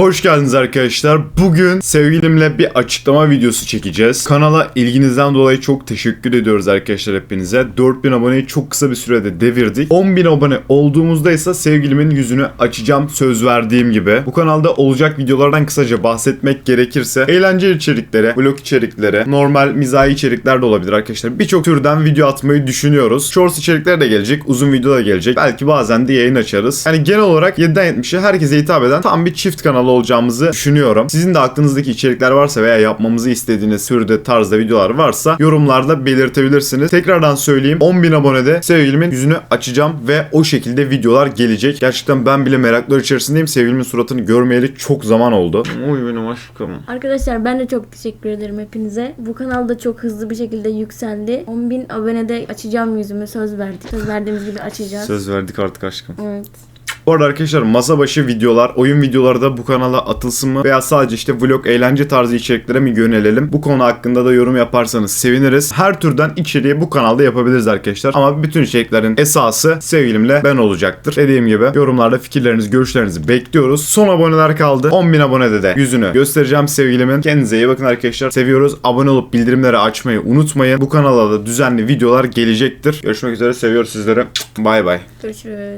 Hoş geldiniz arkadaşlar. Bugün sevgilimle bir açıklama videosu çekeceğiz. Kanala ilginizden dolayı çok teşekkür ediyoruz arkadaşlar hepinize. 4000 aboneyi çok kısa bir sürede devirdik. 10.000 abone olduğumuzda ise sevgilimin yüzünü açacağım söz verdiğim gibi. Bu kanalda olacak videolardan kısaca bahsetmek gerekirse eğlence içerikleri, vlog içerikleri, normal mizahi içerikler de olabilir arkadaşlar. Birçok türden video atmayı düşünüyoruz. Shorts içerikler de gelecek, uzun video da gelecek. Belki bazen de yayın açarız. Yani genel olarak 7'den 70'e herkese hitap eden tam bir çift kanalı olacağımızı düşünüyorum. Sizin de aklınızdaki içerikler varsa veya yapmamızı istediğiniz türde tarzda videolar varsa yorumlarda belirtebilirsiniz. Tekrardan söyleyeyim 10.000 abonede sevgilimin yüzünü açacağım ve o şekilde videolar gelecek. Gerçekten ben bile meraklar içerisindeyim. Sevgilimin suratını görmeyeli çok zaman oldu. Oy benim aşkım. Arkadaşlar ben de çok teşekkür ederim hepinize. Bu kanal da çok hızlı bir şekilde yükseldi. 10.000 abonede açacağım yüzümü söz verdik. Söz verdiğimiz gibi açacağız. Söz verdik artık aşkım. Evet. Bu arada arkadaşlar masa başı videolar, oyun videoları da bu kanala atılsın mı? Veya sadece işte vlog, eğlence tarzı içeriklere mi yönelelim? Bu konu hakkında da yorum yaparsanız seviniriz. Her türden içeriği bu kanalda yapabiliriz arkadaşlar. Ama bütün içeriklerin esası sevgilimle ben olacaktır. Dediğim gibi yorumlarda fikirlerinizi, görüşlerinizi bekliyoruz. Son aboneler kaldı. 10.000 abonede de yüzünü göstereceğim sevgilimin. Kendinize iyi bakın arkadaşlar. Seviyoruz. Abone olup bildirimleri açmayı unutmayın. Bu kanala da düzenli videolar gelecektir. Görüşmek üzere. Seviyoruz sizleri. Bay bay. Görüşürüz.